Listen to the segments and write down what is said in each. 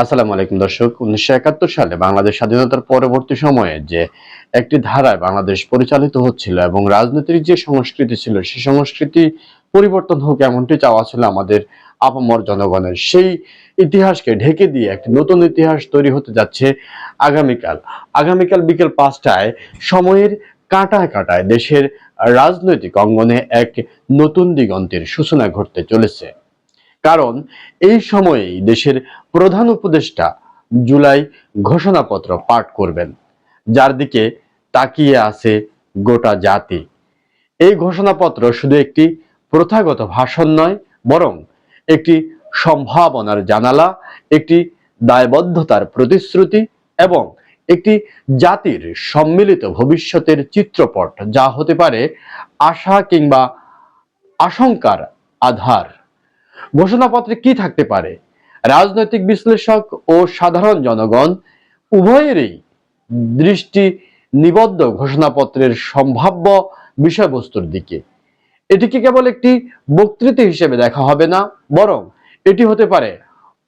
আসসালামু আলাইকুম, দর্শক। উনিশশো একাত্তর সালে বাংলাদেশ স্বাধীনতার পরবর্তী সময়ে যে একটি ধারায় বাংলাদেশ পরিচালিত হচ্ছিল এবং রাজনীতির যে সংস্কৃতি ছিল, সেই সংস্কৃতি পরিবর্তন হোক এমনটি চাওয়া ছিল আমাদের আপামর জনগণের। সেই ইতিহাসকে ঢেকে দিয়ে একটি নতুন ইতিহাস তৈরি হতে যাচ্ছে আগামীকাল। আগামীকাল বিকেল পাঁচটায় সময়ের কাঁটায় কাঁটায় দেশের রাজনৈতিক অঙ্গনে এক নতুন দিগন্তের সূচনা ঘটতে চলেছে। কারণ এই সময়েই দেশের প্রধান উপদেষ্টা জুলাই ঘোষণাপত্র পাঠ করবেন, যার দিকে তাকিয়ে আছে গোটা জাতি। এই ঘোষণাপত্র শুধু একটি প্রথাগত ভাষণ নয়, বরং একটি সম্ভাবনার জানালা, একটি দায়বদ্ধতার প্রতিশ্রুতি এবং একটি জাতির সম্মিলিত ভবিষ্যতের চিত্রপট, যা হতে পারে আশা কিংবা আশঙ্কার আধার। ঘোষণাপত্রে কি থাকতে পারে? রাজনৈতিক বিশ্লেষক ও সাধারণ জনগণ উভয়েরই দৃষ্টি নিবদ্ধ ঘোষণাপত্রের সম্ভাব্য বিষয়বস্তুর দিকে। এটিকে কেবল একটি বক্তৃতা হিসেবে দেখা হবে না, বরং এটি হতে পারে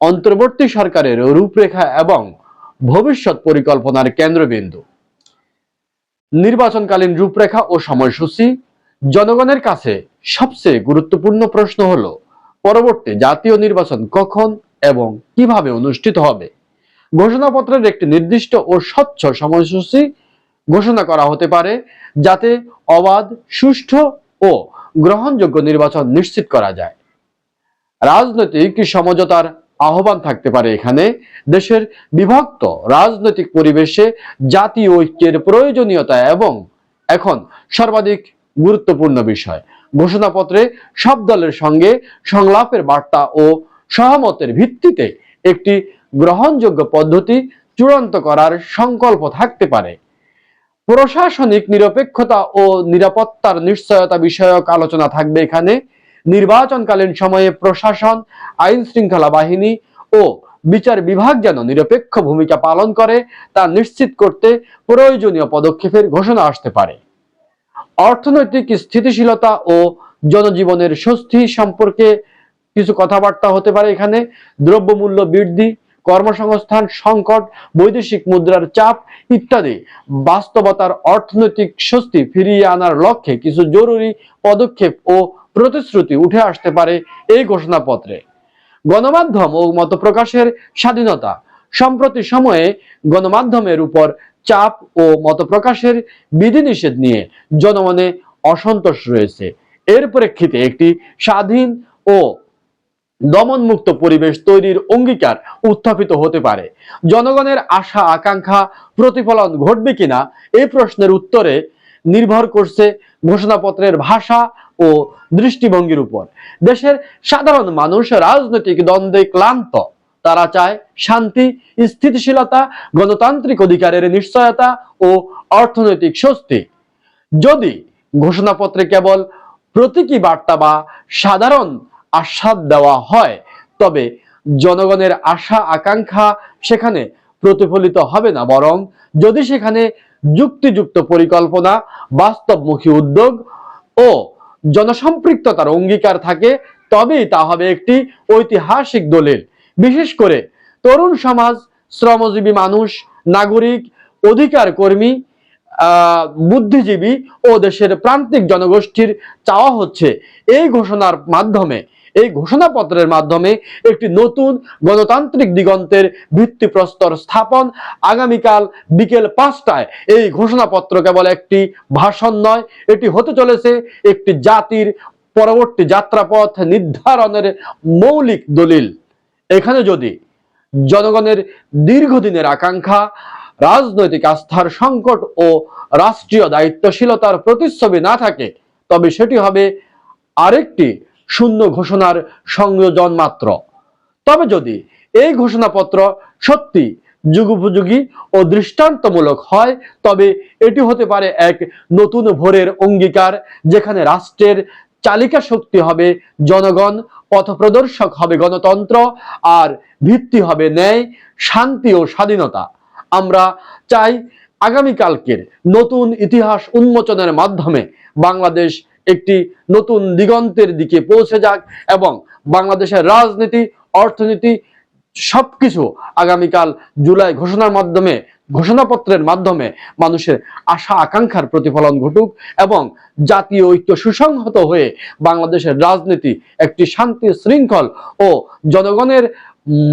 অন্তর্বর্তী সরকারের রূপরেখা এবং ভবিষ্যৎ পরিকল্পনার কেন্দ্রবিন্দু। নির্বাচনকালীন রূপরেখা ও সময়সূচি জনগণের কাছে সবচেয়ে গুরুত্বপূর্ণ প্রশ্ন হলো পরবর্তী জাতীয় নির্বাচন কখন এবং কীভাবে অনুষ্ঠিত হবে? ঘোষণাপত্রের একটি নির্দিষ্ট ও স্বচ্ছ সময়সূচি ঘোষণা করা হতে পারে, যাতে অবাধ, সুষ্ঠু ও গ্রহণযোগ্য নির্বাচন নিশ্চিত করা যায়। রাজনৈতিক সমঝোতার আহ্বান থাকতে পারে এখানে। দেশের বিভক্ত রাজনৈতিক পরিবেশে জাতীয় ঐক্যের প্রয়োজনীয়তা এবং এখন সর্বাধিক গুরুত্বপূর্ণ বিষয় ঘোষণাপত্রে সব দলের সঙ্গে সংলাপের বার্তা ও সহমতের ভিত্তিতে একটি গ্রহণযোগ্য পদ্ধতি চূড়ান্ত করার সংকল্প থাকতে পারে। প্রশাসনিক নিরপেক্ষতা ও নিরাপত্তার নিশ্চয়তা বিষয়ক আলোচনা থাকবে এখানে। নির্বাচনকালীন সময়ে প্রশাসন আইন শৃঙ্খলা বাহিনী ও বিচার বিভাগ যেন নিরপেক্ষ ভূমিকা পালন করে তা নিশ্চিত করতে প্রয়োজনীয় পদক্ষেপের ঘোষণা আসতে পারে। অর্থনৈতিক স্থিতিশীলতা ও জনজীবনের স্বস্তি সম্পর্কে কিছু কথাবার্তা হতে পারে এখানে। দ্রব্যমূল্য বৃদ্ধি, কর্মসংস্থান সংকট, বৈদেশিক মুদ্রার চাপ ইত্যাদি। বাস্তবতার অর্থনৈতিক স্বস্তি ফিরিয়ে আনার লক্ষ্যে কিছু জরুরি পদক্ষেপ ও প্রতিশ্রুতি উঠে আসতে পারে এই ঘোষণাপত্রে। গণমাধ্যম ও মত প্রকাশের স্বাধীনতা। সম্প্রতি সময়ে গণমাধ্যমের উপর চাপ ও মত প্রকাশের বিধিনিষেধ নিয়ে জনমনে অসন্তোষ রয়েছে। এর প্রেক্ষিতে একটি স্বাধীন ও দমনমুক্ত পরিবেশ তৈরির অঙ্গীকার উত্থাপিত হতে পারে। জনগণের আশা, আকাঙ্ক্ষা, প্রতিফলন ঘটবে কিনা এই প্রশ্নের উত্তরে নির্ভর করছে ঘোষণাপত্রের ভাষা ও দৃষ্টিভঙ্গির উপর। দেশের সাধারণ মানুষ রাজনৈতিক দ্বন্দ্বে ক্লান্ত। তারা চায় শান্তি, স্থিতিশীলতা, গণতান্ত্রিক অধিকারের নিশ্চয়তা ও অর্থনৈতিক স্বস্তি। যদি ঘোষণাপত্রে কেবল প্রতীকী বার্তা বা সাধারণ আশ্বাদ দেওয়া হয়, তবে জনগণের আশা, আকাঙ্ক্ষা সেখানে প্রতিফলিত হবে না, বরং যদি সেখানে যুক্তিযুক্ত পরিকল্পনা, বাস্তবমুখী উদ্যোগ ও জনসম্পৃক্ততার অঙ্গীকার থাকে, তবেই তা হবে একটি ঐতিহাসিক দলিল। বিশেষ করে তরুণ সমাজ, শ্রমজীবী মানুষ, নাগরিক, অধিকার কর্মী বুদ্ধিজীবী ও দেশের প্রান্তিক জনগোষ্ঠীর চাওয়া হচ্ছে। এই ঘোষণার মাধ্যমে, এই ঘোষণাপত্রের মাধ্যমে একটি নতুন গণতান্ত্রিক দিগন্তের ভিত্তিপ্রস্তর স্থাপন আগামীকাল বিকেল পাঁচটায়। এই ঘোষণাপত্র কেবল একটি ভাষণ নয়, এটি হতে চলেছে একটি জাতির পরবর্তী যাত্রাপথ নির্ধারণের মৌলিক দলিল। এখানে যদি জনগণের দীর্ঘদিনের আকাঙ্ক্ষা, রাজনৈতিক আস্থার সংকট ও রাষ্ট্রীয় দায়িত্বশীলতার প্রতিচ্ছবি না থাকে, তবে সেটি হবে আরেকটি শূন্য ঘোষণার সংযোজন মাত্র। তবে যদি এই ঘোষণাপত্র সত্যি যুগোপযোগী ও দৃষ্টান্তমূলক হয়, তবে এটি হতে পারে এক নতুন ভোরের অঙ্গীকার, যেখানে রাষ্ট্রের চালিকা শক্তি হবে জনগণ পথপ্রদর্শক হবে গণতন্ত্র আর ভিত্তি হবে ন্যায়, শান্তি ও স্বাধীনতা। আমরা চাই আগামীকালকের নতুন ইতিহাস উন্মোচনের মাধ্যমে বাংলাদেশ একটি নতুন দিগন্তের দিকে পৌঁছে যাক এবং বাংলাদেশের রাজনীতি, অর্থনীতি সবকিছু আগামীকাল জুলাই ঘোষণার মাধ্যমে ঘোষণাপত্রের মাধ্যমে মানুষের আশা, আকাঙ্ক্ষার প্রতিফলন ঘটুক এবং জাতীয় ঐক্য সুসংহত হয়ে বাংলাদেশের রাজনীতি একটি শান্তি শৃঙ্খল ও জনগণের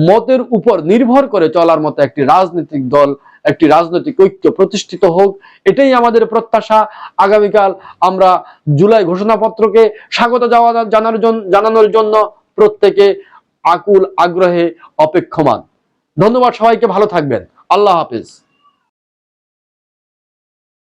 মতের উপর নির্ভর করে চলার মতো একটি রাজনৈতিক দল, একটি রাজনৈতিক ঐক্য প্রতিষ্ঠিত হোক, এটাই আমাদের প্রত্যাশা। আগামীকাল আমরা জুলাই ঘোষণাপত্রকে স্বাগত জানার জন্য জানানোর জন্য প্রত্যেকে আকুল আগ্রহে অপেক্ষমান। ধন্যবাদ সবাইকে, ভালো থাকবেন। আল্লাহ হাফিজ।